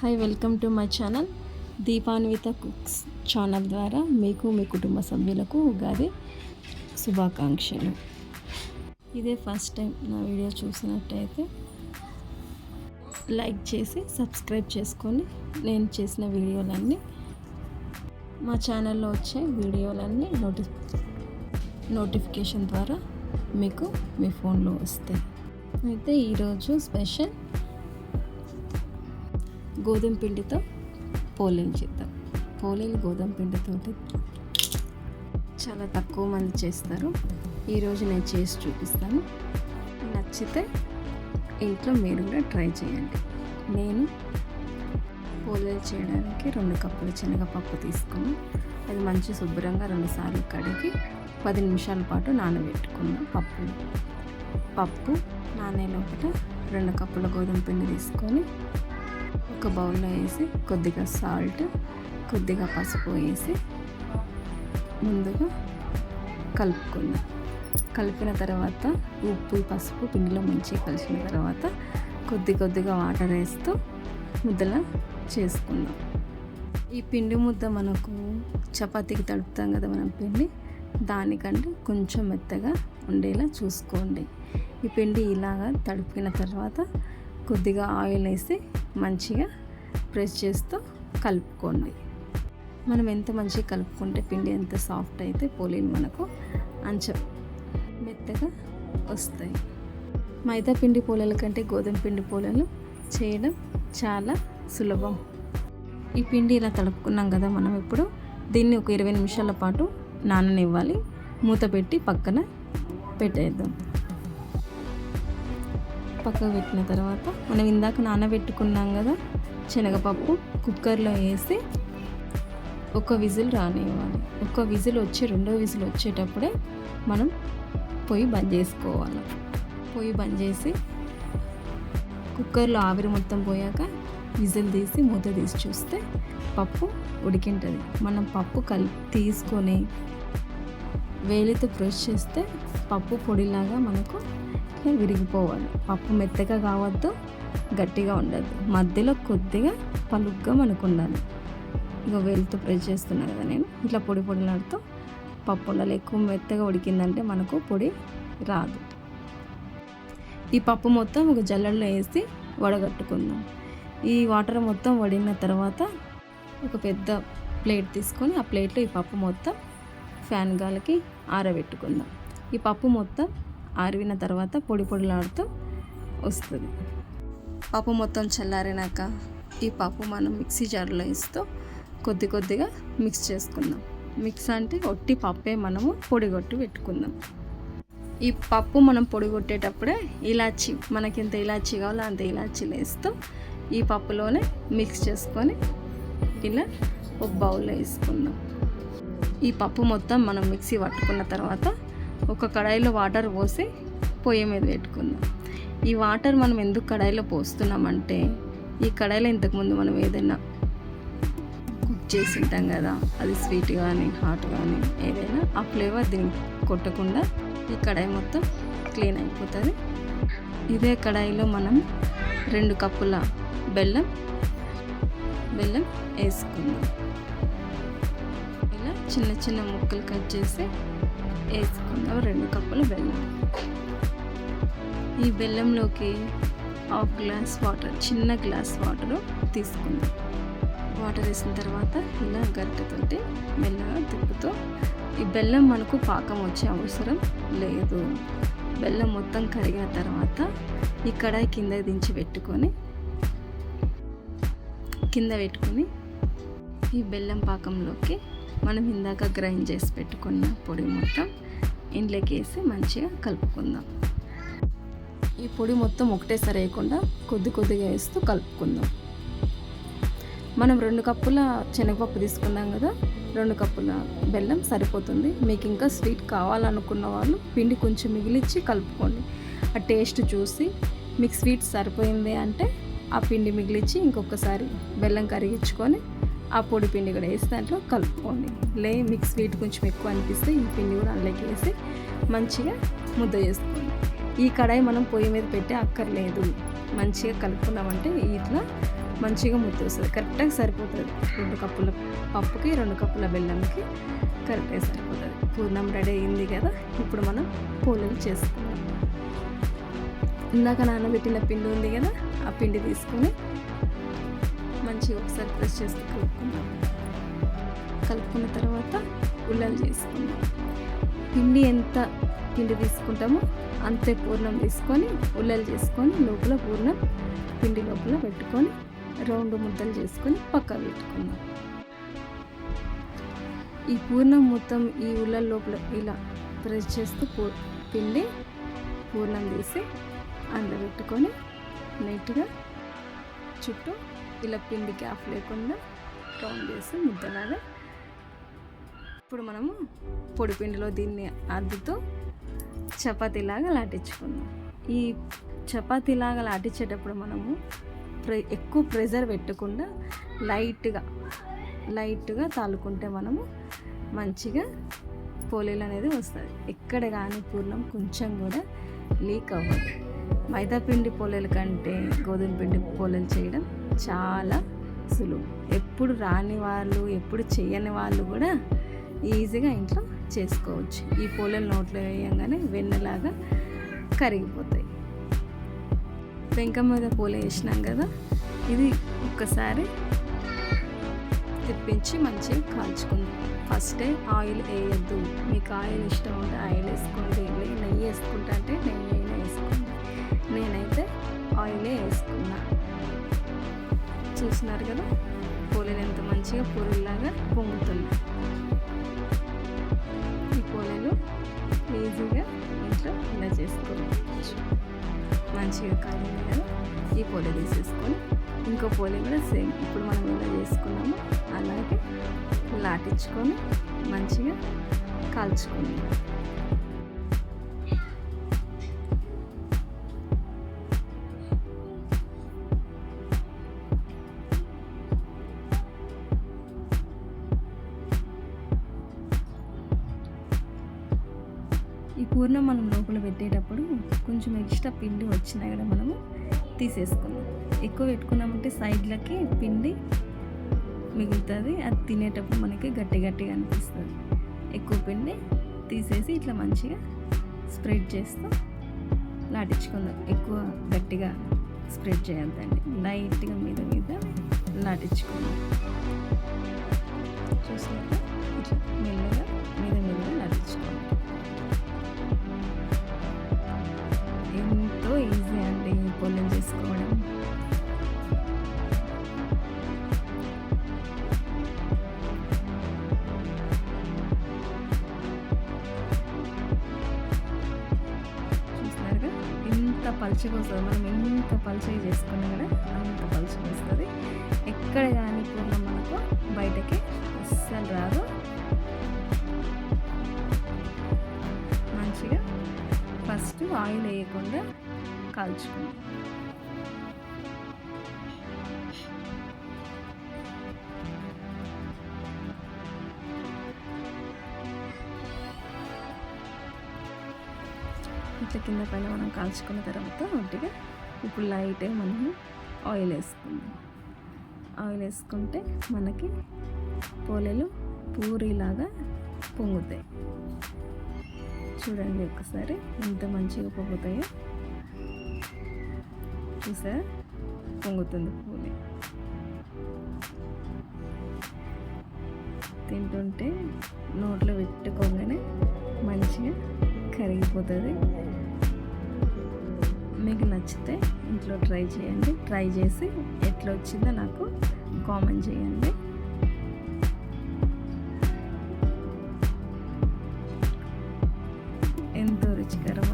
Hi welcome to my channel Deepanvitha cooks channel ద్వారా మీకు మీ కుటుంబ సభ్యులకు ఉగాది శుభాకాంక్షలు. ఇదే ఫస్ట్ టైం నా వీడియో చూసినట్టయితే లైక్ చేసి సబ్స్క్రైబ్ చేసుకొని నేను చేసిన వీడియోలన్నీ మా ఛానల్లో వచ్చే వీడియోలన్నీ నోటి నోటిఫికేషన్ ద్వారా మీకు మీ ఫోన్లో వస్తాయి. అయితే ఈరోజు స్పెషల్ గోధుమ పిండితో పోలేని చేద్దాం. పోలేలు గోధుమ పిండితో చాలా తక్కువ మంది చేస్తారు. ఈరోజు నేను చేసి చూపిస్తాను. నచ్చితే ఇంట్లో మీరు కూడా ట్రై చేయండి. నేను పోలేలు చేయడానికి రెండు కప్పులు శనగపప్పు తీసుకుని అది మంచి శుభ్రంగా రెండుసార్లు కడిగి పది నిమిషాల పాటు నానబెట్టుకున్నాం పప్పు. పప్పు నానే లోపల రెండు కప్పుల గోధుమ పిండి తీసుకొని ఒక బౌల్లో వేసి కొద్దిగా సాల్ట్ కొద్దిగా పసుపు వేసి ముందుగా కలుపుకుందాం కలిపిన తర్వాత ఉప్పు పసుపు పిండిలో మంచిగా కలిసిన తర్వాత కొద్ది కొద్దిగా వాటర్ వేస్తూ ముద్దల చేసుకుందాం. ఈ పిండి ముద్ద మనకు చపాతీకి తడుపుతాం కదా మనం పిండి దానికంటే కొంచెం మెత్తగా ఉండేలా చూసుకోండి. ఈ పిండి ఇలాగా తడిపిన తర్వాత కొద్దిగా ఆయిల్ వేసి మంచిగా ప్రెస్ చేస్తూ కలుపుకోండి. మనం ఎంత మంచిగా కలుపుకుంటే పిండి ఎంత సాఫ్ట్ అయితే పోలీలు మనకు అంచ మెత్తగా వస్తాయి. మైదా పిండి పోలల కంటే గోధుమ పిండి పూలలు చేయడం చాలా సులభం. ఈ పిండి ఇలా తడుపుకున్నాం కదా మనం ఇప్పుడు దీన్ని ఒక ఇరవై నిమిషాల పాటు నాననివ్వాలి. మూత పెట్టి పక్కన పెట్టేద్దాం. పక్కకు పెట్టిన తర్వాత మనం ఇందాక నానబెట్టుకున్నాం కదా శనగపప్పు కుక్కర్లో వేసి ఒక విజిల్ రానివ్వాలి. ఒక విజిల్ వచ్చి రెండో విజిల్ వచ్చేటప్పుడే మనం పొయ్యి బంద్ చేసుకోవాలి. పొయ్యి బంద్ చేసి కుక్కర్లో ఆవిరి మొత్తం పోయాక విజిల్ తీసి మూత తీసి చూస్తే పప్పు ఉడికింటుంది. మనం పప్పు కలిపి తీసుకొని వేలితో ప్రెస్ చేస్తే పప్పు పొడిలాగా మనకు వెంటనే విరిగిపోవాలి. పప్పు మెత్తగా కావద్దు గట్టిగా ఉండదు మధ్యలో కొద్దిగా పలుగ్గా మనకు ఉండాలి. ఇక వేలితో ప్రెస్ చేస్తున్నా కదా నేను. ఇట్లా పొడి పొడిలాడుతూ పప్పు ఉండాలి. ఎక్కువ మెత్తగా ఉడికిందంటే మనకు పొడి రాదు. ఈ పప్పు మొత్తం ఒక జల్లెడలో వేసి వడగట్టుకుందాం. ఈ వాటర్ మొత్తం వడిన తర్వాత ఒక పెద్ద ప్లేట్ తీసుకొని ఆ ప్లేట్లో ఈ పప్పు మొత్తం ఫ్యాన్ గాలికి ఆరబెట్టుకుందాం. ఈ పప్పు మొత్తం ఆరిన తర్వాత పొడి పొడిలాడుతూ వస్తుంది. పప్పు మొత్తం చల్లారినాక ఈ పప్పు మనం మిక్సీ జార్లో వేస్తూ కొద్ది కొద్దిగా మిక్స్ చేసుకుందాం. మిక్స్ అంటే ఒట్టి పప్పే మనము పొడిగొట్టి పెట్టుకుందాం. ఈ పప్పు మనం పొడిగొట్టేటప్పుడే ఇలాచి మనకి ఎంత ఇలాచి కావాలో అంత ఇలాచీలు వేస్తూ ఈ పప్పులోనే మిక్స్ చేసుకొని ఇలా ఒక బౌల్లో వేసుకుందాం. ఈ పప్పు మొత్తం మనం మిక్సీ పట్టుకున్న తర్వాత ఒక కడాయిలో వాటర్ పోసి పొయ్యి మీద పెట్టుకుందాం. ఈ వాటర్ మనం ఎందుకు కడాయిలో పోస్తున్నామంటే ఈ కడాయిలో ఇంతకుముందు మనం ఏదైనా కుక్ చేసి ఉంటాం కదా అది స్వీట్ కానీ హాట్ కానీ ఏదైనా ఆ ఫ్లేవర్ దీనికి కొట్టకుండా ఈ కడాయి మొత్తం క్లీన్ అయిపోతుంది. ఇదే కడాయిలో మనం రెండు కప్పుల బెల్లం బెల్లం వేసుకుందాం. ఇలా చిన్న చిన్న ముక్కలు కట్ చేసి వేసుకుందాం రెండు కప్పులు బెల్లం. ఈ బెల్లంలోకి హాఫ్ గ్లాస్ వాటర్ చిన్న గ్లాస్ వాటర్ తీసుకుందాం. వాటర్ వేసిన తర్వాత ఇలా గరిటెతోటి మెల్లగా తిప్పుతూ ఈ బెల్లం మనకు పాకం వచ్చే అవసరం లేదు. బెల్లం మొత్తం కరిగిన తర్వాత ఈ కడాయి కింద దించి పెట్టుకొని కింద పెట్టుకొని ఈ బెల్లం పాకంలోకి మనం ఇందాక గ్రైండ్ చేసి పెట్టుకున్న పొడి మొత్తం ఇంట్లోకి వేసి మంచిగా కలుపుకుందాం. ఈ పొడి మొత్తం ఒకటేసారి వేయకుండా కొద్ది కొద్దిగా వేస్తూ కలుపుకుందాం. మనం రెండు కప్పుల శనగపప్పు తీసుకున్నాం కదా రెండు కప్పుల బెల్లం సరిపోతుంది. మీకు ఇంకా స్వీట్ కావాలనుకున్న వాళ్ళు పిండి కొంచెం మిగిలిచ్చి కలుపుకోండి. ఆ టేస్ట్ చూసి మీకు స్వీట్ సరిపోయింది అంటే ఆ పిండి మిగిలిచ్చి ఇంకొకసారి బెల్లం కరిగించుకొని ఆ పొడి పిండి కూడా వేసి దాంట్లో కలుపుకోండి. లే మిక్స్ స్వీట్ కొంచెం ఎక్కువ అనిపిస్తే ఈ పిండి కూడా అందులోకి వేసి మంచిగా ముద్ద చేసుకోండి. ఈ కడాయి మనం పొయ్యి మీద పెట్టి అక్కర్లేదు. మంచిగా కలుపుకున్నామంటే ఇట్లా మంచిగా ముద్ద వస్తుంది. కరెక్ట్గా సరిపోతుంది. రెండు కప్పుల పప్పుకి రెండు కప్పుల బెల్లంకి కరెక్ట్గా సరిపోతుంది. పూర్ణం రెడీ అయింది కదా? ఇప్పుడు మనం పూలలు చేసుకుందాం. ఇందాక నానబెట్టిన పిండి ఉంది కదా? ఆ పిండి తీసుకొని మంచిగా ఒకసారి ప్రెస్ చేసి కలుపుకుందాం. కలుపుకున్న తర్వాత ఉల్లలు చేసుకుందాం. పిండి ఎంత పిండి తీసుకుంటామో అంతే పూర్ణం తీసుకొని ఉల్లలు చేసుకొని లోపల పూర్ణం పిండి లోపల పెట్టుకొని రౌండ్ ముద్దలు చేసుకొని పక్క పెట్టుకుందాం. ఈ పూర్ణం మొత్తం ఈ ఉల్లల లోపల ఇలా ప్రెస్ చేస్తూ పూ పిండి పూర్ణం తీసి అందులో పెట్టుకొని నీట్గా చుట్టూ ఇలా పిండి క్యాప్ లేకుండా రౌండ్ చేసి ముద్దలాగా ఇప్పుడు మనము పొడి పిండిలో దీన్ని అద్దుతూ చపాతీలాగా లాటించుకుందాం. ఈ చపాతీలాగా లాటించేటప్పుడు మనము ప్రె ఎక్కువ ప్రెజర్ పెట్టకుండా లైట్గా లైట్గా తాలుకుంటే మనము మంచిగా పోలేలు అనేది వస్తుంది ఎక్కడ కానీ పూర్ణం కొంచెం కూడా లీక్ అవ్వదు. మైదా పిండి పోలేల కంటే గోధుమ పిండి పోలేలు చేయడం చాలా సులువు ఎప్పుడు రాని వాళ్ళు ఎప్పుడు చేయని వాళ్ళు కూడా ఈజీగా ఇంట్లో చేసుకోవచ్చు. ఈ పూలను నోట్లో వేయంగానే వెన్నలాగా కరిగిపోతాయి. పెంక మీద పూల వేసినాం కదా ఇది ఒక్కసారి తెప్పించి మంచిగా కాల్చుకుందాం. ఫస్టే ఆయిల్ వేయద్దు. మీకు ఆయిల్ ఇష్టం ఉంటే ఆయిల్ వేసుకోండి. నెయ్యి వేసుకుంటా అంటే నెయ్యి అయినా వేసుకోండి. నేనైతే ఆయిలే వేసుకున్నాను చూస్తున్నారు కదా? పూలలు ఎంత మంచిగా పూలలాగా పొంగుతుంది. ఈ పూలలు ఈజీగా ఇంట్లో ఇలా చేసుకోవచ్చు. మంచిగా కాలింది కదా? ఈ పూల తీసేసుకొని ఇంకో పూల కూడా సేమ్ ఇప్పుడు మనం ఎలా చేసుకున్నాము. అలాగే లాటించుకొని మంచిగా కాల్చుకుందాం. ఈ పూర్ణం మనం లోపల పెట్టేటప్పుడు కొంచెం ఎక్స్ట్రా పిండి వచ్చినా కూడా మనము తీసేసుకుందాం. ఎక్కువ పెట్టుకున్నామంటే సైడ్లకి పిండి మిగులుతుంది. అది తినేటప్పుడు మనకి గట్టి గట్టిగా అనిపిస్తుంది. ఎక్కువ పిండి తీసేసి ఇట్లా మంచిగా స్ప్రెడ్ చేస్తూ లాటించుకుందాం ఎక్కువ గట్టిగా స్ప్రెడ్ చేయొద్దండి. లైట్గా మీద మీద లాటించుకుందాం చూసినాక ఇట్లా మెల్లగా మీద మీద లాటించుకుందాం ఈజీ అండి పొలం చేసుకోవడం. చూస్తున్నారుగా? ఎంత పలుచగా వస్తుంది మనం ఎంత పలుచగా చేసుకున్నా కూడా అంత పలుచగా వస్తుంది. ఎక్కడ కానీ పూర్ణం మనకు బయటకి అస్సలు రాదు. మంచిగా ఫస్ట్ ఆయిల్ వేయకుండా కాల్చుకుందాం ఇట్లా కింద పైన మనం కాల్చుకున్న తర్వాత ఒట్టిగా ఇప్పుడు లైట్ మనం ఆయిల్ వేసుకుందాం. ఆయిల్ వేసుకుంటే మనకి పోలేలు పూరిలాగా పొంగుతాయి. చూడండి ఒకసారి ఎంత మంచిగా పొంగుతాయో. చూసా పొంగుతుంది పూలి తింటుంటే నోట్లో పెట్టుకోగానే మంచిగా కరిగిపోతుంది. మీకు నచ్చితే ఇంట్లో ట్రై చేయండి. ట్రై చేసి ఎట్లా వచ్చిందో నాకు కామెంట్ చేయండి. ఎంతో రుచికరం